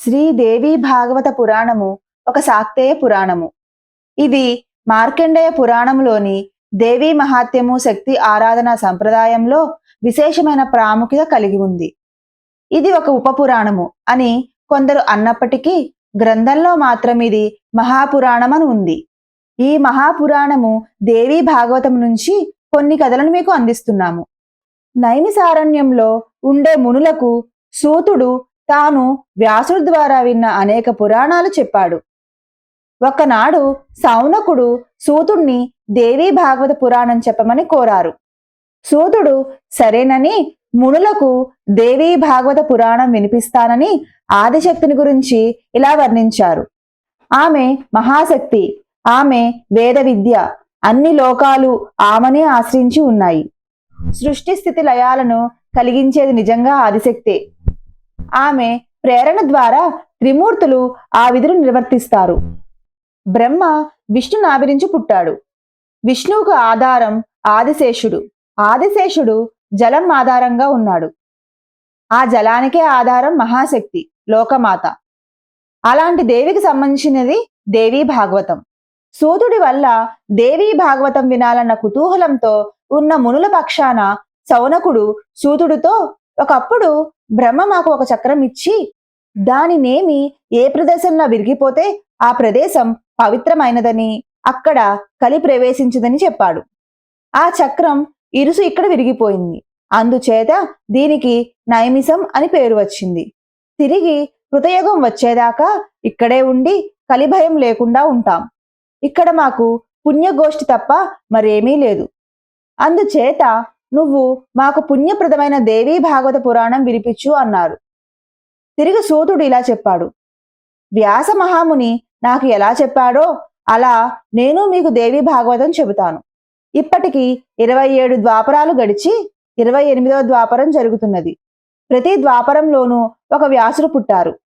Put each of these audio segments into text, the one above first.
శ్రీదేవి భాగవత పురాణము ఒక శాక్తేయ పురాణము. ఇది మార్కండేయ పురాణంలోని దేవీ మహాత్యము శక్తి ఆరాధన సంప్రదాయంలో విశేషమైన ప్రాముఖ్యత కలిగి ఉంది. ఇది ఒక ఉపపురాణము అని కొందరు అన్నప్పటికీ గ్రంథంలో మాత్రం ఇది మహాపురాణం అని ఉంది. ఈ మహాపురాణము దేవీ భాగవతం నుంచి కొన్ని కథలను మీకు అందిస్తున్నాము. నైమిసారణ్యంలో ఉండే మునులకు సూతుడు తాను వ్యాసుడి ద్వారా విన్న అనేక పురాణాలు చెప్పాడు. ఒకనాడు సౌనకుడు సూతుణ్ణి దేవీ భాగవత పురాణం చెప్పమని కోరారు. సూతుడు సరేనని మునులకు దేవీ భాగవత పురాణం వినిపిస్తానని ఆదిశక్తిని గురించి ఇలా వర్ణించారు. ఆమె మహాశక్తి ఆమె వేద విద్య అన్ని లోకాలు ఆమెనే ఆశ్రయించి ఉన్నాయి. సృష్టి స్థితి లయాలను కలిగించేది నిజంగా ఆదిశక్తే. ఆమె ప్రేరణ ద్వారా త్రిమూర్తులు ఆ విధులు నిర్వర్తిస్తారు. బ్రహ్మ విష్ణుని ఆవిరించి పుట్టాడు. విష్ణువుకు ఆధారం ఆదిశేషుడు. ఆదిశేషుడు జలం ఆధారంగా ఉన్నాడు. ఆ జలానికే ఆధారం మహాశక్తి లోకమాత. అలాంటి దేవికి సంబంధించినది దేవీ భాగవతం. సూతుడి వల్ల దేవీ భాగవతం వినాలన్న కుతూహలంతో ఉన్న మునుల పక్షాన సౌనకుడు సూతుడితో ఒకప్పుడు బ్రహ్మ మాకు ఒక చక్రం ఇచ్చి దానినేమి ఏ ప్రదేశంలో విరిగిపోతే ఆ ప్రదేశం పవిత్రమైనదని అక్కడ కలి ప్రవేశించదని చెప్పాడు. ఆ చక్రం ఇరుసు ఇక్కడ విరిగిపోయింది. అందుచేత దీనికి నైమిసం అని పేరు వచ్చింది. తిరిగి కృతయుగం వచ్చేదాకా ఇక్కడే ఉండి కలిభయం లేకుండా ఉంటాం. ఇక్కడ మాకు పుణ్యగోష్ఠి తప్ప మరేమీ లేదు. అందుచేత నువ్వు మాకు పుణ్యప్రదమైన దేవీ భాగవత పురాణం వినిపించు అన్నారు. తిరిగి సూతుడు ఇలా చెప్పాడు. వ్యాస మహాముని నాకు ఎలా చెప్పాడో అలా నేను మీకు దేవి భాగవతం చెబుతాను. ఇప్పటికి ఇరవై ఏడు ద్వాపరాలు గడిచి ఇరవై ఎనిమిదవ ద్వాపరం జరుగుతున్నది. ప్రతి ద్వాపరంలోనూ ఒక వ్యాసుడు పుట్టారు.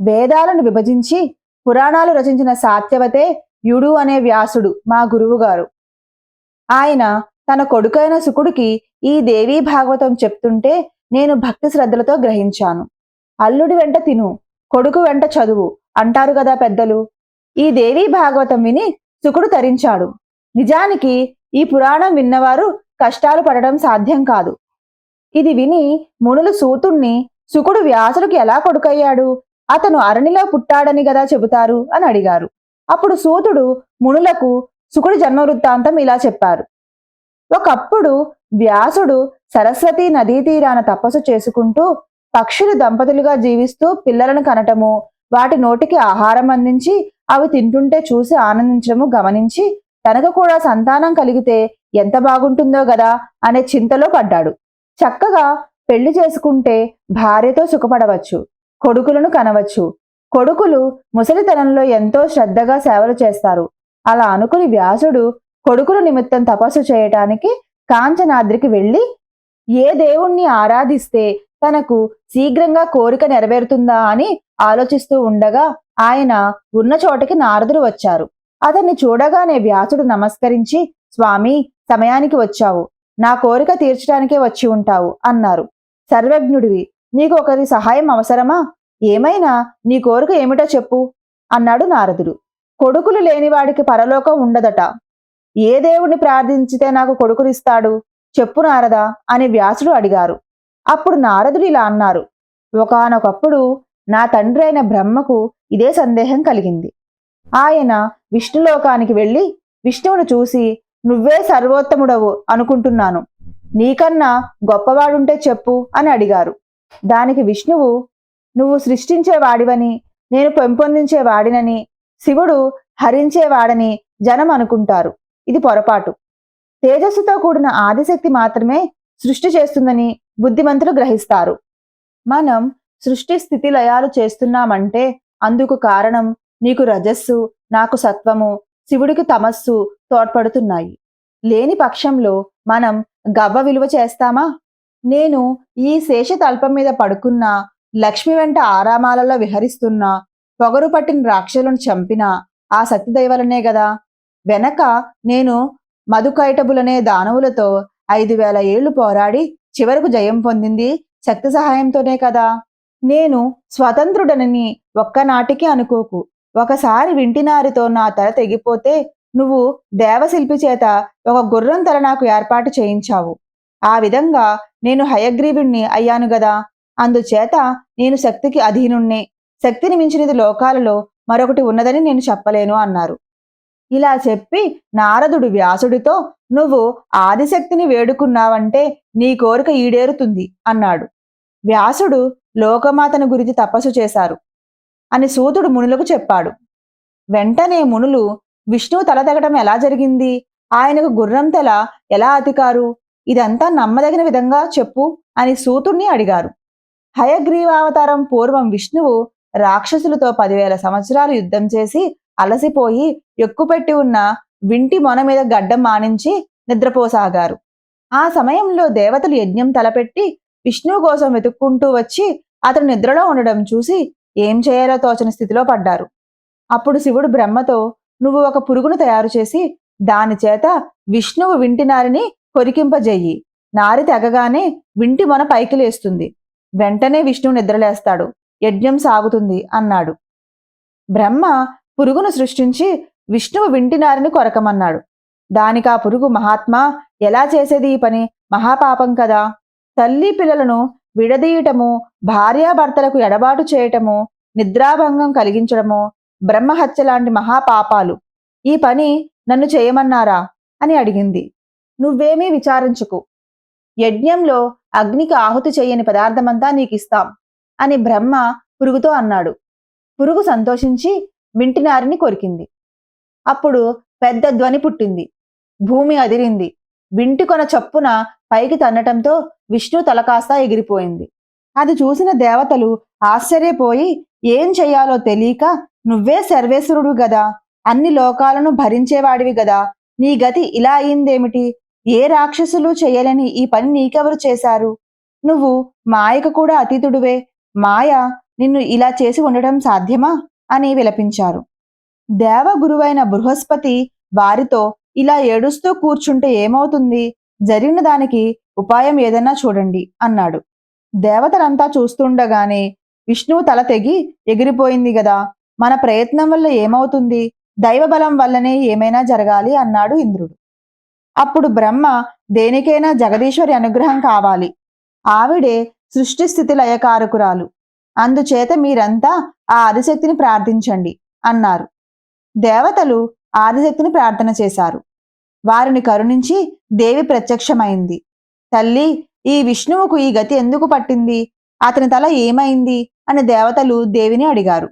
వేదాలను విభజించి పురాణాలు రచించిన సాత్యవతే యుడు అనే వ్యాసుడు మా గురువుగారు. ఆయన తన కొడుకైన సుకుడికి ఈ దేవీ భాగవతం చెప్తుంటే నేను భక్తి శ్రద్ధలతో గ్రహించాను. అల్లుడి వెంట తిను కొడుకు వెంట చదువు అంటారు కదా పెద్దలు. ఈ దేవీ భాగవతం విని సుకుడు తరించాడు. నిజానికి ఈ పురాణం విన్నవారు కష్టాలు పడడం సాధ్యం కాదు. ఇది విని మునులు సూతుణ్ణి సుకుడు వ్యాసుడికి ఎలా కొడుకయ్యాడు? అతను అరణిలో పుట్టాడని గదా చెబుతారు అని అడిగారు. అప్పుడు సూతుడు మునులకు సుకుడి జన్మ వృత్తాంతం ఇలా చెప్పారు. ఒకప్పుడు వ్యాసుడు సరస్వతి నదీ తీరాన తపస్సు చేసుకుంటూ పక్షులు దంపతులుగా జీవిస్తూ పిల్లలను కనటము వాటి నోటికి ఆహారం అందించి అవి తింటుంటే చూసి ఆనందించడము గమనించి తనకు కూడా సంతానం కలిగితే ఎంత బాగుంటుందో గదా అనే చింతలో పడ్డాడు. చక్కగా పెళ్ళి చేసుకుంటే భార్యతో సుఖపడవచ్చు కొడుకులను కనవచ్చు. కొడుకులు ముసలితనంలో ఎంతో శ్రద్ధగా సేవలు చేస్తారు. అలా అనుకుని వ్యాసుడు కొడుకుల నిమిత్తం తపస్సు చేయటానికి కాంచనాద్రికి వెళ్ళి ఏ దేవుణ్ణి ఆరాధిస్తే తనకు శీఘ్రంగా కోరిక నెరవేరుతుందా? అని ఆలోచిస్తూ ఉండగా ఆయన ఉన్న చోటకి నారదుడు వచ్చారు. అతన్ని చూడగానే వ్యాసుడు నమస్కరించి స్వామి సమయానికి వచ్చావు. నా కోరిక తీర్చడానికే వచ్చి ఉంటావు అన్నారు. సర్వజ్ఞుడివి నీకు ఒకరి సహాయం అవసరమా? ఏమైనా నీ కోరిక ఏమిటో చెప్పు అన్నాడు నారదుడు. కొడుకులు లేనివాడికి పరలోకం ఉండదట. ఏ దేవుణ్ణి ప్రార్థించితే నాకు కొడుకునిస్తాడు? చెప్పు నారదా అని వ్యాసుడు అడిగారు. అప్పుడు నారదుడు ఇలా అన్నారు. ఒకానొకప్పుడు నా తండ్రి అయిన బ్రహ్మకు ఇదే సందేహం కలిగింది. ఆయన విష్ణులోకానికి వెళ్ళి విష్ణువును చూసి నువ్వే సర్వోత్తముడవు అనుకుంటున్నాను. నీకన్నా గొప్పవాడుంటే చెప్పు అని అడిగారు. దానికి విష్ణువు నువ్వు సృష్టించేవాడివని నేను పెంపొందించేవాడినని శివుడు హరించేవాడని జనం అనుకుంటారు. ఇది పొరపాటు. తేజస్సుతో కూడిన ఆదిశక్తి మాత్రమే సృష్టి చేస్తుందని బుద్ధిమంతులు గ్రహిస్తారు. మనం సృష్టి స్థితి లయాలు చేస్తున్నామంటే అందుకు కారణం నీకు రజస్సు నాకు సత్వము శివుడికి తమస్సు తోడ్పడుతున్నాయి. లేని పక్షంలో మనం గవ్వ విలువ చేస్తామా? నేను ఈ శేష తల్పం మీద పడుకున్నా లక్ష్మి వెంట ఆరామాలలో విహరిస్తున్నా పొగరు పట్టిన రాక్షసులను చంపిన ఆ సత్యదైవలనే గదా? వెనక నేను మధుకైటబులనే దానవులతో ఐదు వేల ఏళ్ళు పోరాడి చివరకు జయం పొందింది శక్తి సహాయంతోనే కదా. నేను స్వతంత్రుడనని ఒక్కనాటికి అనుకోకు. ఒకసారి వింటినారితో నా తల తెగిపోతే నువ్వు దేవశిల్పి చేత ఒక గుర్రం తల నాకు ఏర్పాటు చేయించావు. ఆ విధంగా నేను హయగ్రీవుణ్ణి అయ్యాను గదా. అందుచేత నేను శక్తికి అధీనుణ్ణే. శక్తిని మించినది లోకాలలో మరొకటి ఉన్నదని నేను చెప్పలేను అన్నారు. ఇలా చెప్పి నారదుడు వ్యాసుడితో నువ్వు ఆదిశక్తిని వేడుకున్నావంటే నీ కోరిక ఈడేరుతుంది అన్నాడు. వ్యాసుడు లోకమాతను గురించి తపస్సు చేశారు. అని సూతుడు మునులకు చెప్పాడు. వెంటనే మునులు విష్ణువు తల తెగటం ఎలా జరిగింది? ఆయనకు గుర్రం తెల ఎలా అతికారు? ఇదంతా నమ్మదగిన విధంగా చెప్పు అని సూతుణ్ణి అడిగారు. హయగ్రీవావతారం పూర్వం విష్ణువు రాక్షసులతో పదివేల సంవత్సరాలు యుద్ధం చేసి అలసిపోయి ఎక్కుపెట్టి ఉన్న వింటి మొన మీద గడ్డం మానించి నిద్రపోసాగారు. ఆ సమయంలో దేవతలు యజ్ఞం తలపెట్టి విష్ణువు కోసం వెతుక్కుంటూ వచ్చి అతను నిద్రలో ఉండడం చూసి ఏం చేయాలో తోచని స్థితిలో పడ్డారు. అప్పుడు శివుడు బ్రహ్మతో నువ్వు ఒక పురుగును తయారు చేసి దాని చేత విష్ణువు వింటి నారిని కొరికింపజెయ్యి నారి తెగగానే వింటి మొన పైకి లేస్తుంది. వెంటనే విష్ణువు నిద్రలేస్తాడు. యజ్ఞం సాగుతుంది అన్నాడు. బ్రహ్మ పురుగును సృష్టించి విష్ణువు వింటినారిని కొరకమన్నాడు. దానికా పురుగు మహాత్మా ఎలా చేసేది ఈ పని? మహాపాపం కదా. తల్లి పిల్లలను విడదీయటము భార్యాభర్తలకు ఎడబాటు చేయటము నిద్రాభంగం కలిగించడము బ్రహ్మహత్య లాంటి మహాపాపాలు. ఈ పని నన్ను చేయమన్నారా? అని అడిగింది. నువ్వేమీ విచారించుకు. యజ్ఞంలో అగ్నికి ఆహుతి చేయని పదార్థమంతా నీకిస్తాం అని బ్రహ్మ పురుగుతో అన్నాడు. పురుగు సంతోషించి వింటినారిని కొరికింది. అప్పుడు పెద్ద ధ్వని పుట్టింది. భూమి అదిరింది. వింటి కొన చప్పున పైకి తన్నటంతో విష్ణు తలకాస్త ఎగిరిపోయింది. అది చూసిన దేవతలు ఆశ్చర్యపోయి ఏం చెయ్యాలో తెలియక నువ్వే సర్వేశ్వరుడు గదా అన్ని లోకాలను భరించేవాడివి గదా నీ గతి ఇలా అయిందేమిటి? ఏ రాక్షసులు చేయలేని ఈ పని నీకెవరు చేశారు? నువ్వు మాయకు కూడా అతీతుడువే. మాయ నిన్ను ఇలా చేసి ఉండటం సాధ్యమా? అని విలపించారు. దేవగురువైన బృహస్పతి వారితో ఇలా ఏడుస్తూ కూర్చుంటే ఏమవుతుంది? జరిగిన దానికి ఉపాయం ఏదన్నా చూడండి అన్నాడు. దేవతలంతా చూస్తుండగానే విష్ణువు తల తెగి ఎగిరిపోయింది గదా మన ప్రయత్నం వల్ల ఏమవుతుంది? దైవబలం వల్లనే ఏమైనా జరగాలి అన్నాడు ఇంద్రుడు. అప్పుడు బ్రహ్మ దేనికైనా జగదీశ్వరి అనుగ్రహం కావాలి. ఆవిడే సృష్టి స్థితి లయకారకురాలు. అందుచేత మీరంతా ఆ ఆదిశక్తిని ప్రార్థించండి అన్నారు. దేవతలు ఆదిశక్తిని ప్రార్థన చేశారు. వారిని కరుణించి దేవి ప్రత్యక్షమైంది. తల్లి ఈ విష్ణువుకు ఈ గతి ఎందుకు పట్టింది? అతని తల ఏమైంది? అని దేవతలు దేవిని అడిగారు.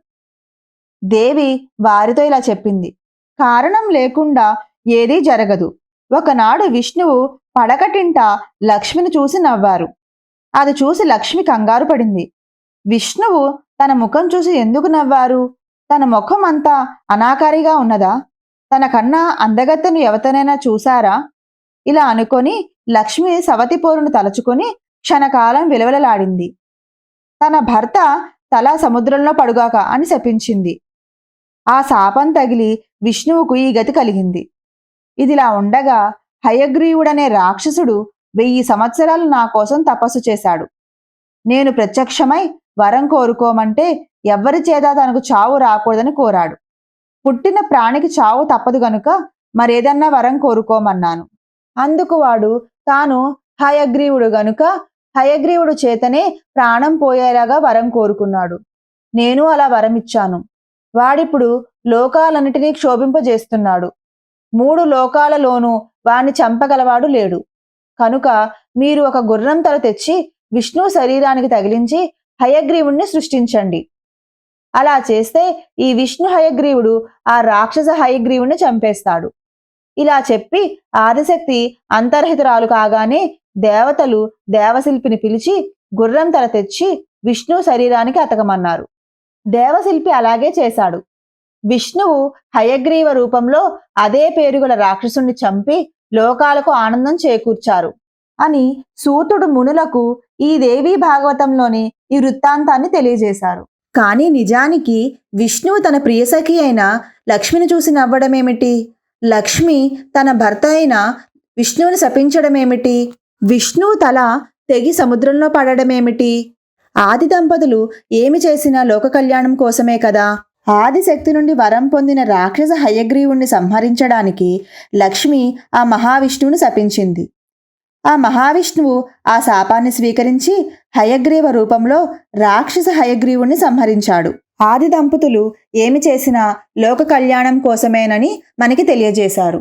దేవి వారితో ఇలా చెప్పింది. కారణం లేకుండా ఏదీ జరగదు. ఒకనాడు విష్ణువు పడకటింట లక్ష్మిని చూసి నవ్వారు. అది చూసి లక్ష్మి కంగారు పడింది. విష్ణువు తన ముఖం చూసి ఎందుకు నవ్వారు? తన ముఖం అంతా అనాకారిగా ఉన్నదా? తన కన్నా అందగత్తెను ఎవతనైనా చూశారా? ఇలా అనుకొని లక్ష్మి సవతి పోరును తలుచుకొని క్షణకాలం విలవలలాడింది. తన భర్త తల సముద్రంలో పడుగాక అని శపించింది. ఆ శాపం తగిలి విష్ణువుకు ఈ గతి కలిగింది. ఇదిలా ఉండగా హయగ్రీవుడనే రాక్షసుడు వెయ్యి సంవత్సరాలు నా కోసం తపస్సు చేశాడు. నేను ప్రత్యక్షమై వరం కోరుకోమంటే ఎవ్వరి చేత తనకు చావు రాకూడదని కోరాడు. పుట్టిన ప్రాణికి చావు తప్పదు గనుక మరేదన్నా వరం కోరుకోమన్నాను. అందుకు వాడు తాను హయగ్రీవుడు గనుక హయగ్రీవుడు చేతనే ప్రాణం పోయేలాగా వరం కోరుకున్నాడు. నేను అలా వరం ఇచ్చాను. వాడిప్పుడు లోకాలన్నిటినీ క్షోభింపజేస్తున్నాడు. మూడు లోకాలలోనూ వాణ్ణి చంపగలవాడు లేడు. కనుక మీరు ఒక గుర్రం తల తెచ్చి విష్ణు శరీరానికి తగిలించి హయగ్రీవుణ్ణి సృష్టించండి. అలా చేస్తే ఈ విష్ణు హయగ్రీవుడు ఆ రాక్షస హయగ్రీవుణ్ణి చంపేస్తాడు. ఇలా చెప్పి ఆదిశక్తి అంతర్హితురాలు కాగానే దేవతలు దేవశిల్పిని పిలిచి గుర్రం తల తెచ్చి విష్ణు శరీరానికి అతకమన్నారు. దేవశిల్పి అలాగే చేశాడు. విష్ణువు హయగ్రీవ రూపంలో అదే పేరుగల రాక్షసుణ్ణి చంపి లోకాలకు ఆనందం చేకూర్చారు. అని సూతుడు మునులకు ఈ దేవీ భాగవతంలోని ఈ వృత్తాంతాన్ని తెలియజేశారు. కానీ నిజానికి విష్ణువు తన ప్రియసఖి అయిన లక్ష్మిని చూసి నవ్వడమేమిటి? లక్ష్మి తన భర్త అయిన విష్ణువుని శపించడమేమిటి? విష్ణువు తల తెగి సముద్రంలో పడడమేమిటి? ఆది దంపతులు ఏమి చేసినా లోక కళ్యాణం కోసమే కదా? ఆదిశక్తి నుండి వరం పొందిన రాక్షస హయగ్రీవుణ్ణి సంహరించడానికి లక్ష్మి ఆ మహావిష్ణువును శపించింది. ఆ మహావిష్ణువు ఆ శాపాన్ని స్వీకరించి హయగ్రీవ రూపంలో రాక్షస హయగ్రీవుణ్ణి సంహరించాడు. ఆది దంపతులు ఏమి చేసినా లోక కళ్యాణం కోసమేనని మనకి తెలియజేశారు.